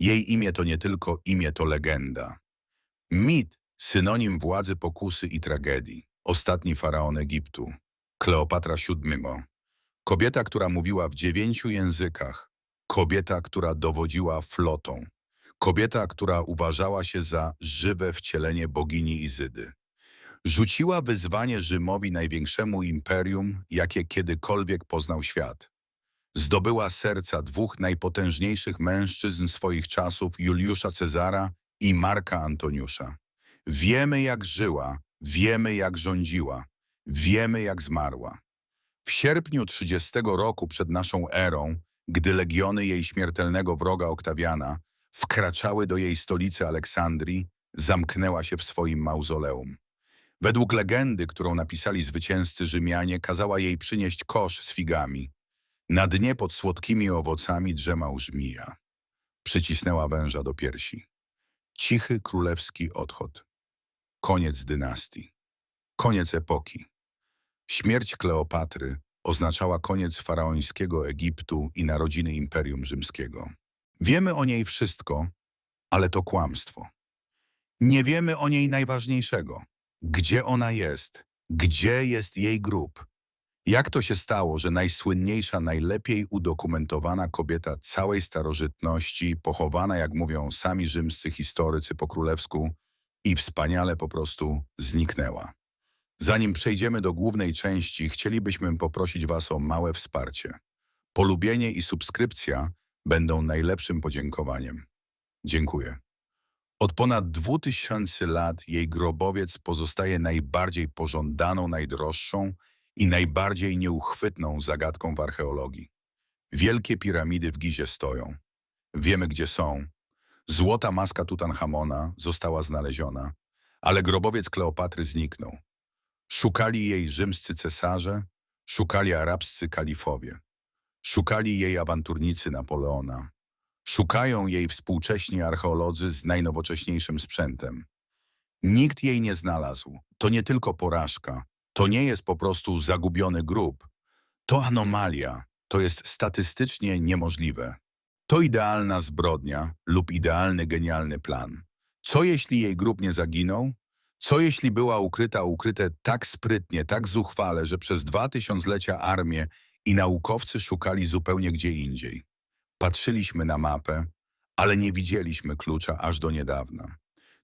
Jej imię to nie tylko imię, to legenda. Mit, synonim władzy pokusy i tragedii. Ostatni faraon Egiptu. Kleopatra VII. Kobieta, która mówiła w dziewięciu językach. Kobieta, która dowodziła flotą. Kobieta, która uważała się za żywe wcielenie bogini Izydy. Rzuciła wyzwanie Rzymowi największemu imperium, jakie kiedykolwiek poznał świat. Zdobyła serca dwóch najpotężniejszych mężczyzn swoich czasów, Juliusza Cezara i Marka Antoniusza. Wiemy, jak żyła, wiemy, jak rządziła, wiemy, jak zmarła. W sierpniu 30 roku przed naszą erą, gdy legiony jej śmiertelnego wroga Oktawiana wkraczały do jej stolicy Aleksandrii, zamknęła się w swoim mauzoleum. Według legendy, którą napisali zwycięzcy Rzymianie, kazała jej przynieść kosz z figami. Na dnie pod słodkimi owocami drzemał żmija. Przycisnęła węża do piersi. Cichy królewski odchod. Koniec dynastii. Koniec epoki. Śmierć Kleopatry oznaczała koniec faraońskiego Egiptu i narodziny Imperium Rzymskiego. Wiemy o niej wszystko, ale to kłamstwo. Nie wiemy o niej najważniejszego. Gdzie ona jest? Gdzie jest jej grób? Jak to się stało, że najsłynniejsza, najlepiej udokumentowana kobieta całej starożytności, pochowana, jak mówią sami rzymscy historycy po królewsku, i wspaniale po prostu zniknęła? Zanim przejdziemy do głównej części, chcielibyśmy poprosić Was o małe wsparcie. Polubienie i subskrypcja będą najlepszym podziękowaniem. Dziękuję. Od ponad 2000 lat jej grobowiec pozostaje najbardziej pożądaną, najdroższą i najbardziej nieuchwytną zagadką w archeologii. Wielkie piramidy w Gizie stoją. Wiemy, gdzie są. Złota maska Tutanchamona została znaleziona, ale grobowiec Kleopatry zniknął. Szukali jej rzymscy cesarze, szukali arabscy kalifowie. Szukali jej awanturnicy Napoleona. Szukają jej współcześni archeolodzy z najnowocześniejszym sprzętem. Nikt jej nie znalazł. To nie tylko porażka. To nie jest po prostu zagubiony grób. To anomalia. To jest statystycznie niemożliwe. To idealna zbrodnia lub idealny genialny plan. Co jeśli jej grób nie zaginął? Co jeśli była ukryta, ukryte tak sprytnie, tak zuchwale, że przez dwa tysiąclecia armie i naukowcy szukali zupełnie gdzie indziej? Patrzyliśmy na mapę, ale nie widzieliśmy klucza aż do niedawna.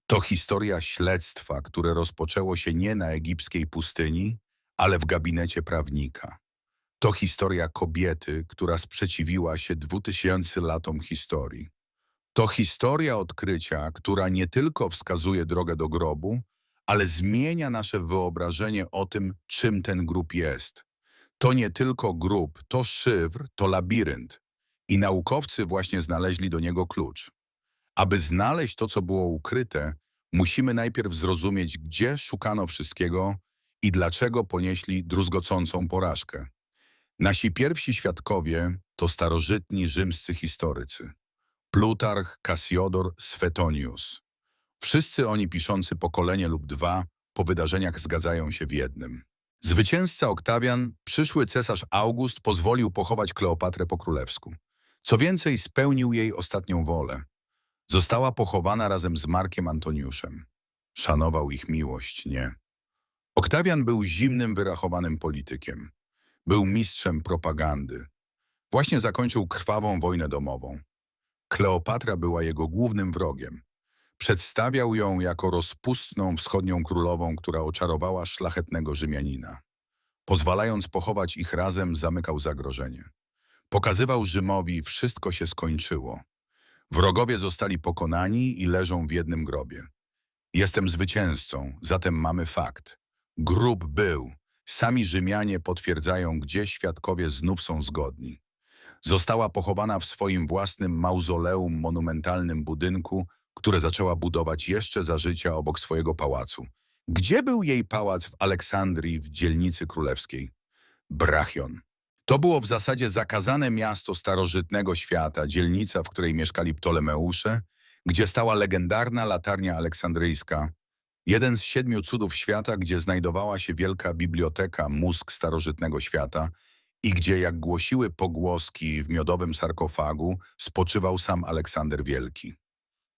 To historia śledztwa, które rozpoczęło się nie na egipskiej pustyni, ale w gabinecie prawnika. To historia kobiety, która sprzeciwiła się dwutysięcy latom historii. To historia odkrycia, która nie tylko wskazuje drogę do grobu, ale zmienia nasze wyobrażenie o tym, czym ten grób jest. To nie tylko grób, to szyfr, to labirynt. I naukowcy właśnie znaleźli do niego klucz. Aby znaleźć to, co było ukryte, musimy najpierw zrozumieć, gdzie szukano wszystkiego i dlaczego ponieśli druzgocącą porażkę. Nasi pierwsi świadkowie to starożytni rzymscy historycy. Plutarch, Cassiodor, Svetonius. Wszyscy oni piszący pokolenie lub dwa po wydarzeniach zgadzają się w jednym. Zwycięzca Oktawian, przyszły cesarz August pozwolił pochować Kleopatrę po królewsku. Co więcej, spełnił jej ostatnią wolę. Została pochowana razem z Markiem Antoniuszem. Szanował ich miłość, nie. Oktawian był zimnym, wyrachowanym politykiem. Był mistrzem propagandy. Właśnie zakończył krwawą wojnę domową. Kleopatra była jego głównym wrogiem. Przedstawiał ją jako rozpustną wschodnią królową, która oczarowała szlachetnego Rzymianina. Pozwalając pochować ich razem, zamykał zagrożenie. Pokazywał Rzymowi, wszystko się skończyło. Wrogowie zostali pokonani i leżą w jednym grobie. Jestem zwycięzcą, zatem mamy fakt. Grób był. Sami Rzymianie potwierdzają, gdzie świadkowie znów są zgodni. Została pochowana w swoim własnym mauzoleum monumentalnym budynku, które zaczęła budować jeszcze za życia obok swojego pałacu. Gdzie był jej pałac w Aleksandrii w dzielnicy królewskiej? Brachion. To było w zasadzie zakazane miasto starożytnego świata, dzielnica, w której mieszkali Ptolemeusze, gdzie stała legendarna latarnia aleksandryjska, jeden z siedmiu cudów świata, gdzie znajdowała się wielka biblioteka, mózg starożytnego świata i gdzie, jak głosiły pogłoski w miodowym sarkofagu, spoczywał sam Aleksander Wielki.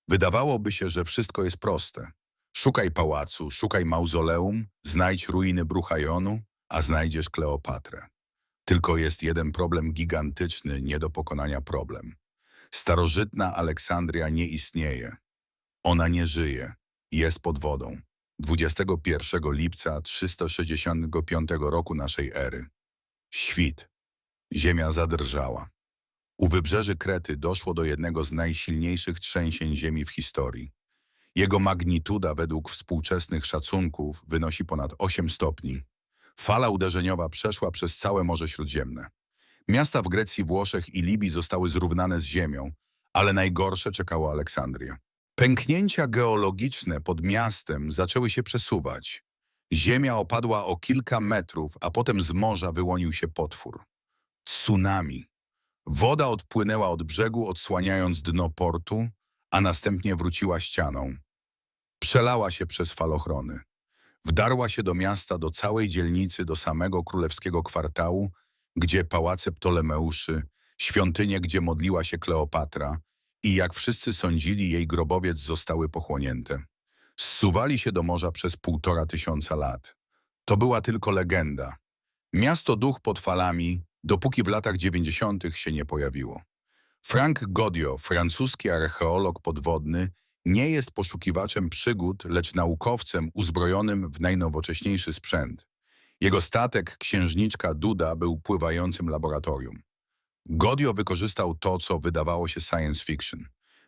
Wydawałoby się, że wszystko jest proste. Szukaj pałacu, szukaj mauzoleum, znajdź ruiny Bruchajonu, a znajdziesz Kleopatrę. Tylko jest jeden problem gigantyczny, nie do pokonania problem. Starożytna Aleksandria nie istnieje. Ona nie żyje. Jest pod wodą. 21 lipca 365 roku naszej ery. Świt. Ziemia zadrżała. U wybrzeży Krety doszło do jednego z najsilniejszych trzęsień ziemi w historii. Jego magnituda według współczesnych szacunków wynosi ponad 8 stopni. Fala uderzeniowa przeszła przez całe Morze Śródziemne. Miasta w Grecji, Włoszech i Libii zostały zrównane z ziemią, ale najgorsze czekało Aleksandrię. Pęknięcia geologiczne pod miastem zaczęły się przesuwać. Ziemia opadła o kilka metrów, a potem z morza wyłonił się potwór. Tsunami. Woda odpłynęła od brzegu, odsłaniając dno portu, a następnie wróciła ścianą. Przelała się przez falochrony. Wdarła się do miasta, do całej dzielnicy, do samego królewskiego kwartału, gdzie pałace Ptolemeuszy, świątynie, gdzie modliła się Kleopatra i jak wszyscy sądzili, jej grobowiec zostały pochłonięte. Zsuwali się do morza przez półtora tysiąca lat. To była tylko legenda. Miasto duch pod falami, dopóki w latach dziewięćdziesiątych się nie pojawiło. Frank Godio, francuski archeolog podwodny, nie jest poszukiwaczem przygód, lecz naukowcem uzbrojonym w najnowocześniejszy sprzęt. Jego statek, księżniczka Duda, był pływającym laboratorium. Godio wykorzystał to, co wydawało się science fiction.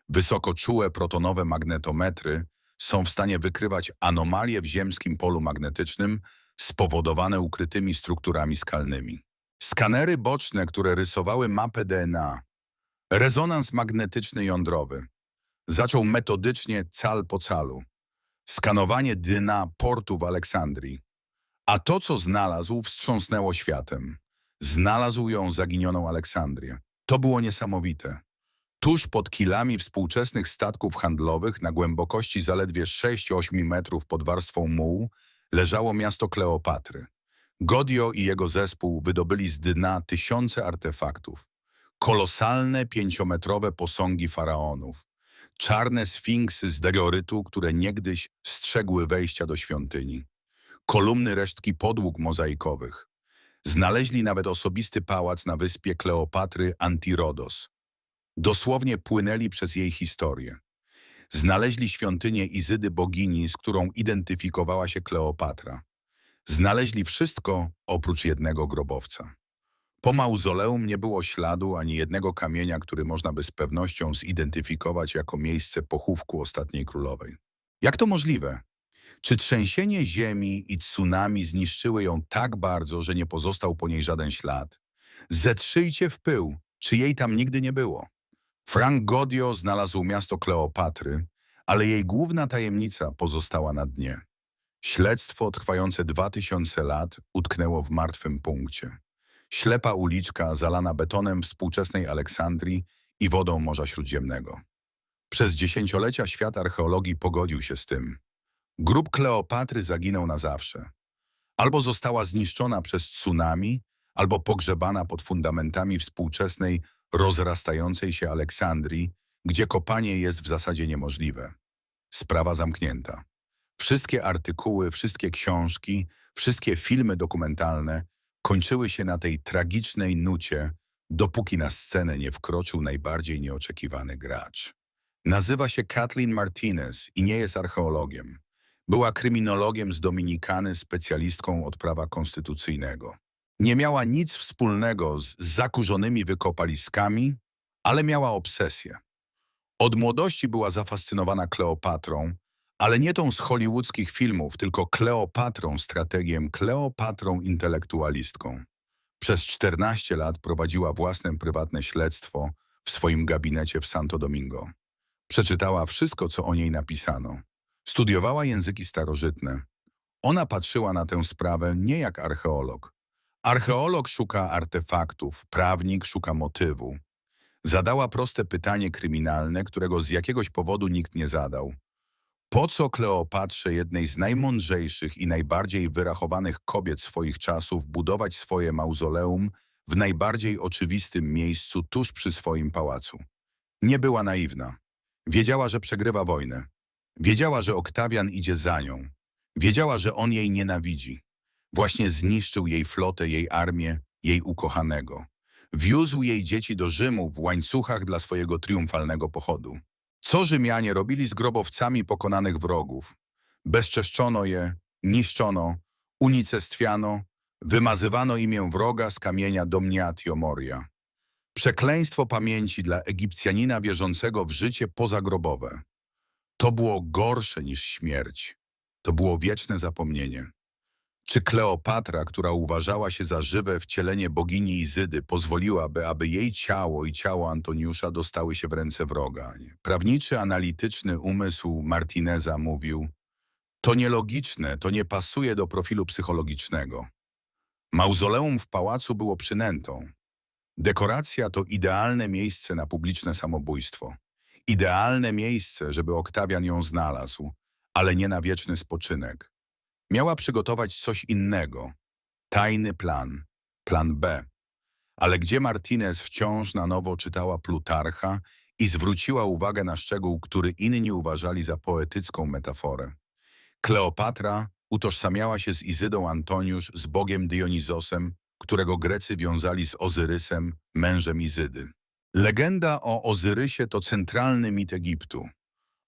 Wysokoczułe protonowe magnetometry są w stanie wykrywać anomalie w ziemskim polu magnetycznym spowodowane ukrytymi strukturami skalnymi. Skanery boczne, które rysowały mapę DNA, rezonans magnetyczny jądrowy, zaczął metodycznie cal po calu. Skanowanie dna portu w Aleksandrii. A to, co znalazł, wstrząsnęło światem. Znalazł ją zaginioną Aleksandrię. To było niesamowite. Tuż pod kilami współczesnych statków handlowych na głębokości zaledwie 6-8 metrów pod warstwą mułu leżało miasto Kleopatry. Godio i jego zespół wydobyli z dna tysiące artefaktów. Kolosalne pięciometrowe posągi faraonów. Czarne sfinksy z degorytu, które niegdyś strzegły wejścia do świątyni. Kolumny resztki podłóg mozaikowych. Znaleźli nawet osobisty pałac na wyspie Kleopatry Antirodos. Dosłownie płynęli przez jej historię. Znaleźli świątynię Izydy bogini, z którą identyfikowała się Kleopatra. Znaleźli wszystko oprócz jednego grobowca. Po mauzoleum nie było śladu ani jednego kamienia, który można by z pewnością zidentyfikować jako miejsce pochówku ostatniej królowej. Jak to możliwe? Czy trzęsienie ziemi i tsunami zniszczyły ją tak bardzo, że nie pozostał po niej żaden ślad? Zetrzyjcie w pył, czy jej tam nigdy nie było. Frank Godio znalazł miasto Kleopatry, ale jej główna tajemnica pozostała na dnie. Śledztwo trwające dwa tysiące lat utknęło w martwym punkcie. Ślepa uliczka zalana betonem współczesnej Aleksandrii i wodą Morza Śródziemnego. Przez dziesięciolecia świat archeologii pogodził się z tym. Grób Kleopatry zaginął na zawsze. Albo została zniszczona przez tsunami, albo pogrzebana pod fundamentami współczesnej, rozrastającej się Aleksandrii, gdzie kopanie jest w zasadzie niemożliwe. Sprawa zamknięta. Wszystkie artykuły, wszystkie książki, wszystkie filmy dokumentalne kończyły się na tej tragicznej nucie, dopóki na scenę nie wkroczył najbardziej nieoczekiwany gracz. Nazywa się Kathleen Martinez i nie jest archeologiem. Była kryminologiem z Dominikany, specjalistką od prawa konstytucyjnego. Nie miała nic wspólnego z zakurzonymi wykopaliskami, ale miała obsesję. Od młodości była zafascynowana Kleopatrą, ale nie tą z hollywoodzkich filmów, tylko Kleopatrą strategiem, Kleopatrą intelektualistką. Przez 14 lat prowadziła własne prywatne śledztwo w swoim gabinecie w Santo Domingo. Przeczytała wszystko, co o niej napisano. Studiowała języki starożytne. Ona patrzyła na tę sprawę nie jak archeolog. Archeolog szuka artefaktów, prawnik szuka motywu. Zadała proste pytanie kryminalne, którego z jakiegoś powodu nikt nie zadał. Po co Kleopatrze, jednej z najmądrzejszych i najbardziej wyrachowanych kobiet swoich czasów, budować swoje mauzoleum w najbardziej oczywistym miejscu tuż przy swoim pałacu. Nie była naiwna. Wiedziała, że przegrywa wojnę. Wiedziała, że Oktawian idzie za nią. Wiedziała, że on jej nienawidzi. Właśnie zniszczył jej flotę, jej armię, jej ukochanego. Wiózł jej dzieci do Rzymu w łańcuchach dla swojego triumfalnego pochodu. Co Rzymianie robili z grobowcami pokonanych wrogów? Bezczeszczono je, niszczono, unicestwiano, wymazywano imię wroga z kamienia Domniatio Moria. Przekleństwo pamięci dla Egipcjanina wierzącego w życie pozagrobowe. To było gorsze niż śmierć. To było wieczne zapomnienie. Czy Kleopatra, która uważała się za żywe wcielenie bogini Izydy, pozwoliłaby, aby jej ciało i ciało Antoniusza dostały się w ręce wroga? Prawniczy, analityczny umysł Martineza mówił to nielogiczne, to nie pasuje do profilu psychologicznego. Mauzoleum w pałacu było przynętą. Dekoracja to idealne miejsce na publiczne samobójstwo. Idealne miejsce, żeby Oktawian ją znalazł, ale nie na wieczny spoczynek. Miała przygotować coś innego. Tajny plan. Plan B. Ale gdzie Martinez wciąż na nowo czytała Plutarcha i zwróciła uwagę na szczegół, który inni uważali za poetycką metaforę. Kleopatra utożsamiała się z Izydą Antoniusz, z bogiem Dionizosem, którego Grecy wiązali z Ozyrysem, mężem Izydy. Legenda o Ozyrysie to centralny mit Egiptu.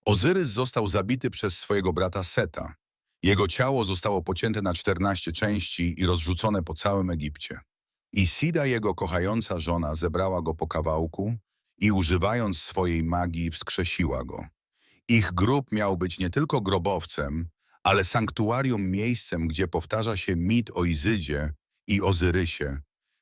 Ozyrys został zabity przez swojego brata Seta. Jego ciało zostało pocięte na 14 części i rozrzucone po całym Egipcie. Isida, jego kochająca żona, zebrała go po kawałku i używając swojej magii wskrzesiła go. Ich grób miał być nie tylko grobowcem, ale sanktuarium miejscem, gdzie powtarza się mit o Izydzie i Ozyrysie,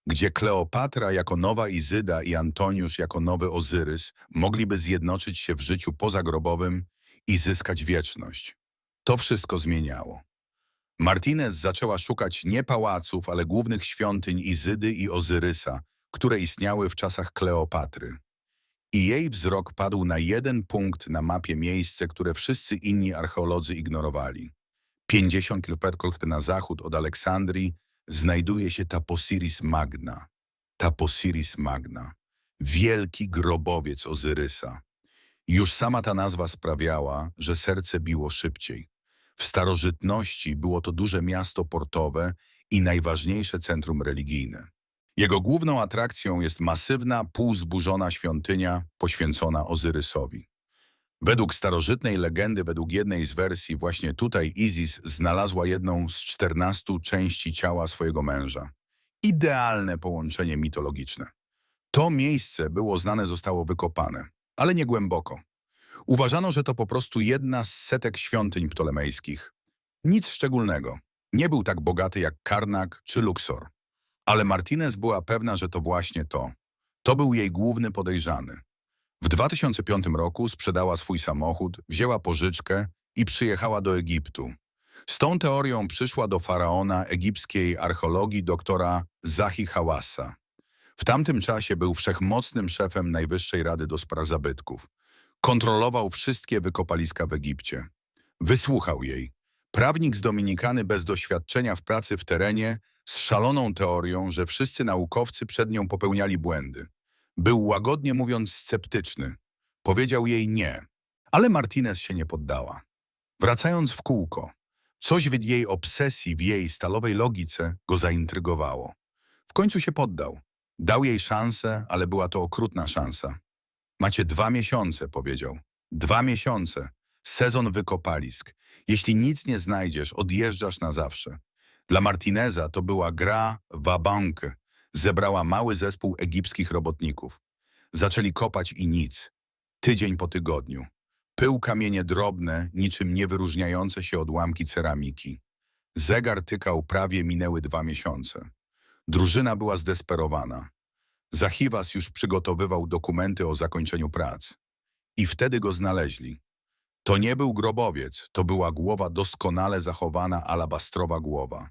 gdzie Kleopatra jako nowa Izyda i Antoniusz jako nowy Ozyrys mogliby zjednoczyć się w życiu pozagrobowym i zyskać wieczność. To wszystko zmieniało. Martinez zaczęła szukać nie pałaców, ale głównych świątyń Izydy i Ozyrysa, które istniały w czasach Kleopatry. I jej wzrok padł na jeden punkt na mapie miejsce, które wszyscy inni archeolodzy ignorowali. 50 km na zachód od Aleksandrii znajduje się Taposiris Magna. Taposiris Magna. Wielki grobowiec Ozyrysa. Już sama ta nazwa sprawiała, że serce biło szybciej. W starożytności było to duże miasto portowe i najważniejsze centrum religijne. Jego główną atrakcją jest masywna, półzburzona świątynia poświęcona Ozyrysowi. Według starożytnej legendy, według jednej z wersji, właśnie tutaj Izis znalazła jedną z czternastu części ciała swojego męża. Idealne połączenie mitologiczne. To miejsce było znane, zostało wykopane, ale nie głęboko. Uważano, że to po prostu jedna z setek świątyń ptolemejskich. Nic szczególnego. Nie był tak bogaty jak Karnak czy Luxor. Ale Martinez była pewna, że to właśnie to. To był jej główny podejrzany. W 2005 roku sprzedała swój samochód, wzięła pożyczkę i przyjechała do Egiptu. Z tą teorią przyszła do faraona egipskiej archeologii doktora Zahi Hawassa. W tamtym czasie był wszechmocnym szefem Najwyższej Rady do Spraw Zabytków. Kontrolował wszystkie wykopaliska w Egipcie. Wysłuchał jej. Prawnik z Dominikany bez doświadczenia w pracy w terenie, z szaloną teorią, że wszyscy naukowcy przed nią popełniali błędy. Był łagodnie mówiąc sceptyczny. Powiedział jej nie, ale Martinez się nie poddała. Wracając w kółko, coś w jej obsesji, w jej stalowej logice go zaintrygowało. W końcu się poddał. Dał jej szansę, ale była to okrutna szansa. Macie dwa miesiące, powiedział. Dwa miesiące. Sezon wykopalisk. Jeśli nic nie znajdziesz, odjeżdżasz na zawsze. Dla Martineza to była gra wabank. Zebrała mały zespół egipskich robotników. Zaczęli kopać i nic. Tydzień po tygodniu. Pył kamienie drobne, niczym niewyróżniające się odłamki ceramiki. Zegar tykał, prawie minęły dwa miesiące. Drużyna była zdesperowana. Zachiwas już przygotowywał dokumenty o zakończeniu prac. I wtedy go znaleźli. To nie był grobowiec, to była głowa doskonale zachowana alabastrowa głowa.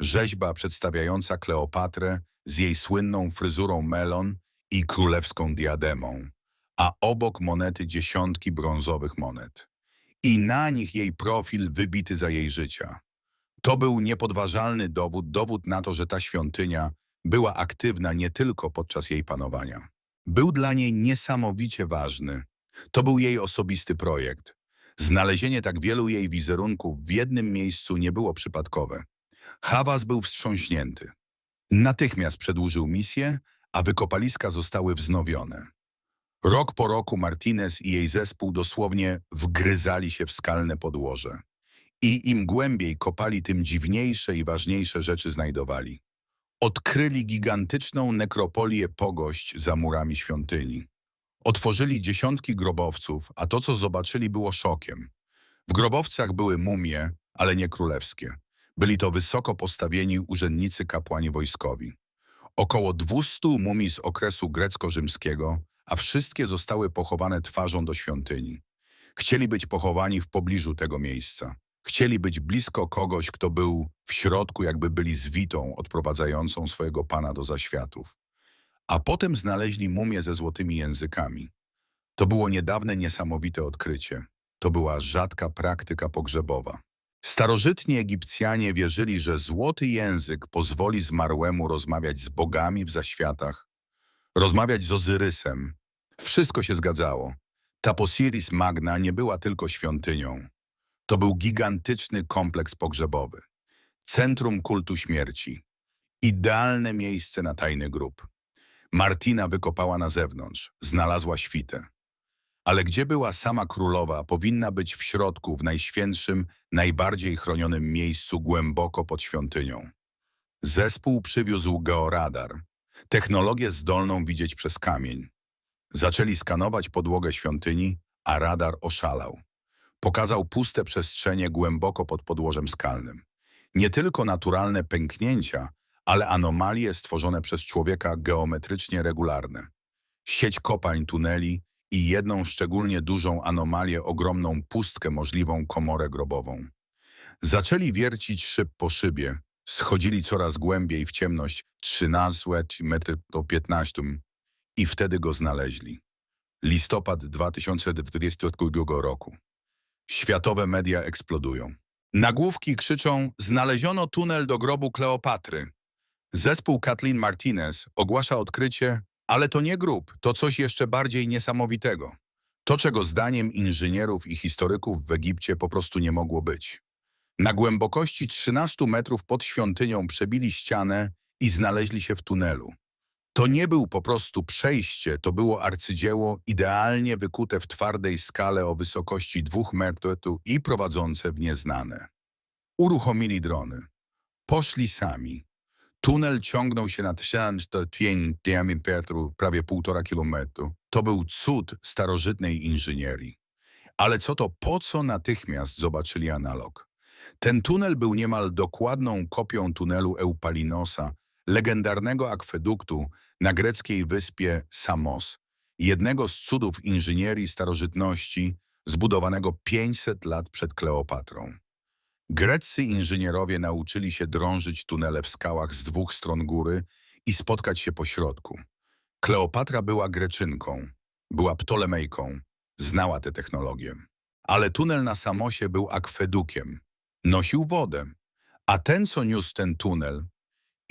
Rzeźba przedstawiająca Kleopatrę z jej słynną fryzurą melon i królewską diademą, a obok monety dziesiątki brązowych monet. I na nich jej profil wybity za jej życia. To był niepodważalny dowód, dowód na to, że ta świątynia była aktywna nie tylko podczas jej panowania. Był dla niej niesamowicie ważny. To był jej osobisty projekt. Znalezienie tak wielu jej wizerunków w jednym miejscu nie było przypadkowe. Hawas był wstrząśnięty. Natychmiast przedłużył misję, a wykopaliska zostały wznowione. Rok po roku Martinez i jej zespół dosłownie wgryzali się w skalne podłoże. I im głębiej kopali, tym dziwniejsze i ważniejsze rzeczy znajdowali. Odkryli gigantyczną nekropolię pogość za murami świątyni. Otworzyli dziesiątki grobowców, a to, co zobaczyli, było szokiem. W grobowcach były mumie, ale nie królewskie. Byli to wysoko postawieni urzędnicy kapłani wojskowi. Około 200 mumii z okresu grecko-rzymskiego, a wszystkie zostały pochowane twarzą do świątyni. Chcieli być pochowani w pobliżu tego miejsca. Chcieli być blisko kogoś, kto był w środku, jakby byli zwitą odprowadzającą swojego pana do zaświatów. A potem znaleźli mumię ze złotymi językami. To było niedawne niesamowite odkrycie. To była rzadka praktyka pogrzebowa. Starożytni Egipcjanie wierzyli, że złoty język pozwoli zmarłemu rozmawiać z bogami w zaświatach, rozmawiać z Ozyrysem. Wszystko się zgadzało. Taposiris Magna nie była tylko świątynią. To był gigantyczny kompleks pogrzebowy. Centrum kultu śmierci. Idealne miejsce na tajny grób. Martina wykopała na zewnątrz, znalazła świtę. Ale gdzie była sama królowa, powinna być w środku, w najświętszym, najbardziej chronionym miejscu głęboko pod świątynią. Zespół przywiózł georadar, technologię zdolną widzieć przez kamień. Zaczęli skanować podłogę świątyni, a radar oszalał. Pokazał puste przestrzenie głęboko pod podłożem skalnym. Nie tylko naturalne pęknięcia, ale anomalie stworzone przez człowieka geometrycznie regularne. Sieć kopalń tuneli i jedną szczególnie dużą anomalię, ogromną pustkę, możliwą komorę grobową. Zaczęli wiercić szyb po szybie, schodzili coraz głębiej w ciemność 13 metry do 15 i wtedy go znaleźli. Listopad 2022 roku. Światowe media eksplodują. Nagłówki krzyczą Znaleziono tunel do grobu Kleopatry. Zespół Kathleen Martinez ogłasza odkrycie, ale to nie grób, to coś jeszcze bardziej niesamowitego. To, czego zdaniem inżynierów i historyków w Egipcie po prostu nie mogło być. Na głębokości 13 metrów pod świątynią przebili ścianę i znaleźli się w tunelu. To nie był po prostu przejście, to było arcydzieło idealnie wykute w twardej skale o wysokości dwóch metrów i prowadzące w nieznane. Uruchomili drony. Poszli sami. Tunel ciągnął się na 1500 metrów, prawie półtora kilometru. To był cud starożytnej inżynierii. Ale co to, po co natychmiast zobaczyli analog? Ten tunel był niemal dokładną kopią tunelu Eupalinosa, legendarnego akweduktu na greckiej wyspie Samos, jednego z cudów inżynierii starożytności zbudowanego 500 lat przed Kleopatrą. Greccy inżynierowie nauczyli się drążyć tunele w skałach z dwóch stron góry i spotkać się po środku. Kleopatra była Greczynką, była Ptolemejką, znała tę technologię. Ale tunel na Samosie był akwedukiem, nosił wodę, a ten, co niósł ten tunel,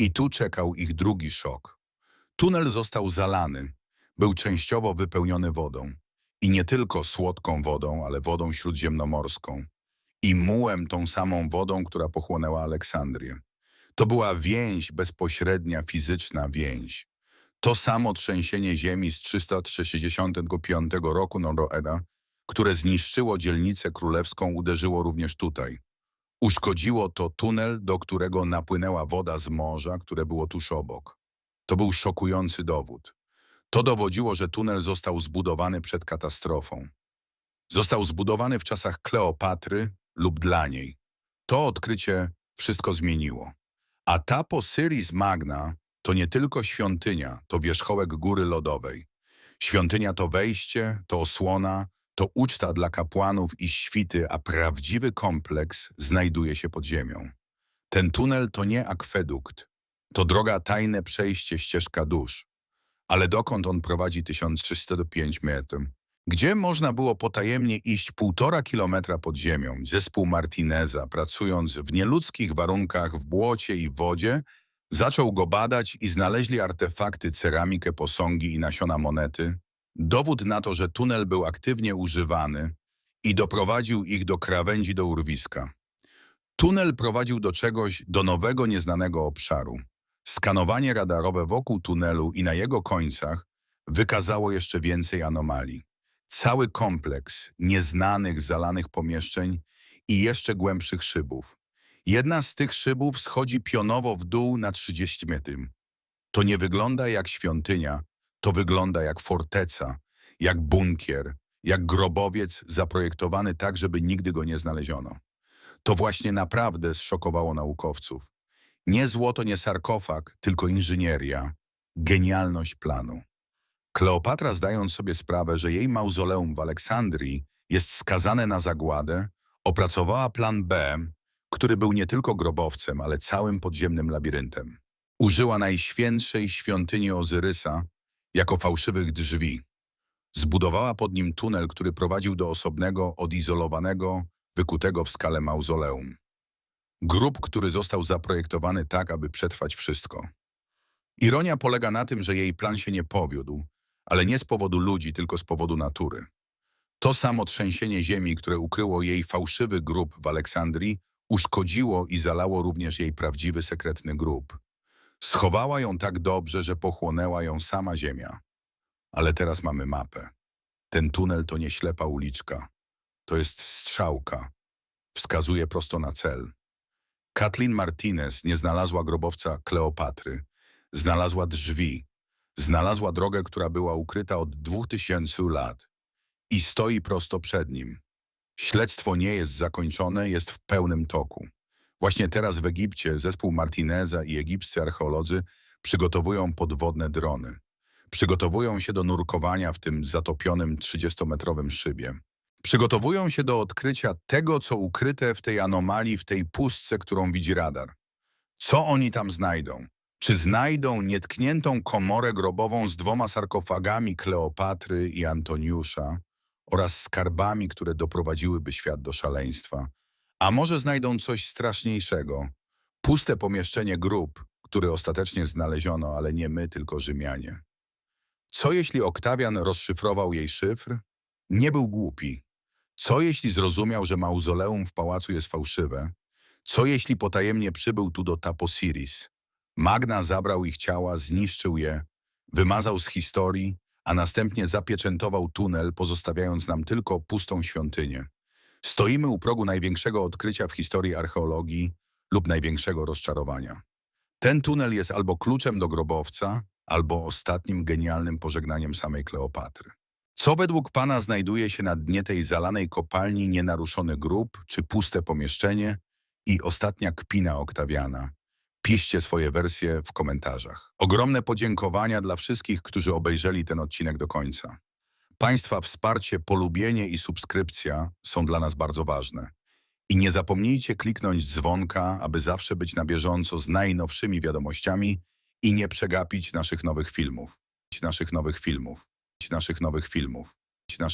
i tu czekał ich drugi szok. Tunel został zalany, był częściowo wypełniony wodą. I nie tylko słodką wodą, ale wodą śródziemnomorską. I mułem tą samą wodą, która pochłonęła Aleksandrię. To była więź, bezpośrednia, fizyczna więź. To samo trzęsienie ziemi z 365 roku Noroeda, które zniszczyło dzielnicę królewską, uderzyło również tutaj. Uszkodziło to tunel, do którego napłynęła woda z morza, które było tuż obok. To był szokujący dowód. To dowodziło, że tunel został zbudowany przed katastrofą. Został zbudowany w czasach Kleopatry lub dla niej. To odkrycie wszystko zmieniło. A ta Posyris Magna to nie tylko świątynia, to wierzchołek góry lodowej. Świątynia to wejście, to osłona, to uczta dla kapłanów i świty, a prawdziwy kompleks znajduje się pod ziemią. Ten tunel to nie akwedukt, to droga tajne przejście, ścieżka dusz. Ale dokąd on prowadzi 1305 metrów? Gdzie można było potajemnie iść półtora kilometra pod ziemią? Zespół Martineza, pracując w nieludzkich warunkach w błocie i wodzie, Zaczął go badać i znaleźli artefakty, ceramikę, posągi i nasiona monety. Dowód na to, że tunel był aktywnie używany i doprowadził ich do krawędzi do urwiska. Tunel prowadził do czegoś, do nowego, nieznanego obszaru. Skanowanie radarowe wokół tunelu i na jego końcach wykazało jeszcze więcej anomalii. Cały kompleks nieznanych, zalanych pomieszczeń i jeszcze głębszych szybów. Jedna z tych szybów schodzi pionowo w dół na 30 metrów. To nie wygląda jak świątynia, to wygląda jak forteca, jak bunkier, jak grobowiec zaprojektowany tak, żeby nigdy go nie znaleziono. To właśnie naprawdę zszokowało naukowców. Nie złoto, nie sarkofag, tylko inżynieria, genialność planu. Kleopatra, zdając sobie sprawę, że jej mauzoleum w Aleksandrii jest skazane na zagładę, opracowała plan B, który był nie tylko grobowcem, ale całym podziemnym labiryntem. Użyła najświętszej świątyni Ozyrysa jako fałszywych drzwi. Zbudowała pod nim tunel, który prowadził do osobnego, odizolowanego, wykutego w skale mauzoleum. Grób, który został zaprojektowany tak, aby przetrwać wszystko. Ironia polega na tym, że jej plan się nie powiódł, ale nie z powodu ludzi, tylko z powodu natury. To samo trzęsienie ziemi, które ukryło jej fałszywy grób w Aleksandrii, uszkodziło i zalało również jej prawdziwy, sekretny grób. Schowała ją tak dobrze, że pochłonęła ją sama ziemia. Ale teraz mamy mapę. Ten tunel to nie ślepa uliczka. To jest strzałka. Wskazuje prosto na cel. Kathleen Martinez nie znalazła grobowca Kleopatry. Znalazła drzwi. Znalazła drogę, która była ukryta od dwóch tysięcy lat. I stoi prosto przed nim. Śledztwo nie jest zakończone, jest w pełnym toku. Właśnie teraz w Egipcie zespół Martineza i egipscy archeolodzy przygotowują podwodne drony. Przygotowują się do nurkowania w tym zatopionym 30-metrowym szybie. Przygotowują się do odkrycia tego, co ukryte w tej anomalii, w tej pustce, którą widzi radar. Co oni tam znajdą? Czy znajdą nietkniętą komorę grobową z dwoma sarkofagami Kleopatry i Antoniusza oraz skarbami, które doprowadziłyby świat do szaleństwa? A może znajdą coś straszniejszego? Puste pomieszczenie grób, który ostatecznie znaleziono, ale nie my, tylko Rzymianie. Co jeśli Oktawian rozszyfrował jej szyfr? Nie był głupi. Co jeśli zrozumiał, że mauzoleum w pałacu jest fałszywe? Co jeśli potajemnie przybył tu do Taposiris? Magna zabrał ich ciała, zniszczył je, wymazał z historii, a następnie zapieczętował tunel, pozostawiając nam tylko pustą świątynię. Stoimy u progu największego odkrycia w historii archeologii lub największego rozczarowania. Ten tunel jest albo kluczem do grobowca, albo ostatnim genialnym pożegnaniem samej Kleopatry. Co według Pana znajduje się na dnie tej zalanej kopalni nienaruszony grób, czy puste pomieszczenie i ostatnia kpina Oktawiana? Piszcie swoje wersje w komentarzach. Ogromne podziękowania dla wszystkich, którzy obejrzeli ten odcinek do końca. Państwa wsparcie, polubienie i subskrypcja są dla nas bardzo ważne. I nie zapomnijcie kliknąć dzwonka, aby zawsze być na bieżąco z najnowszymi wiadomościami i nie przegapić naszych nowych filmów. Naszych nowych filmów. Naszych nowych filmów.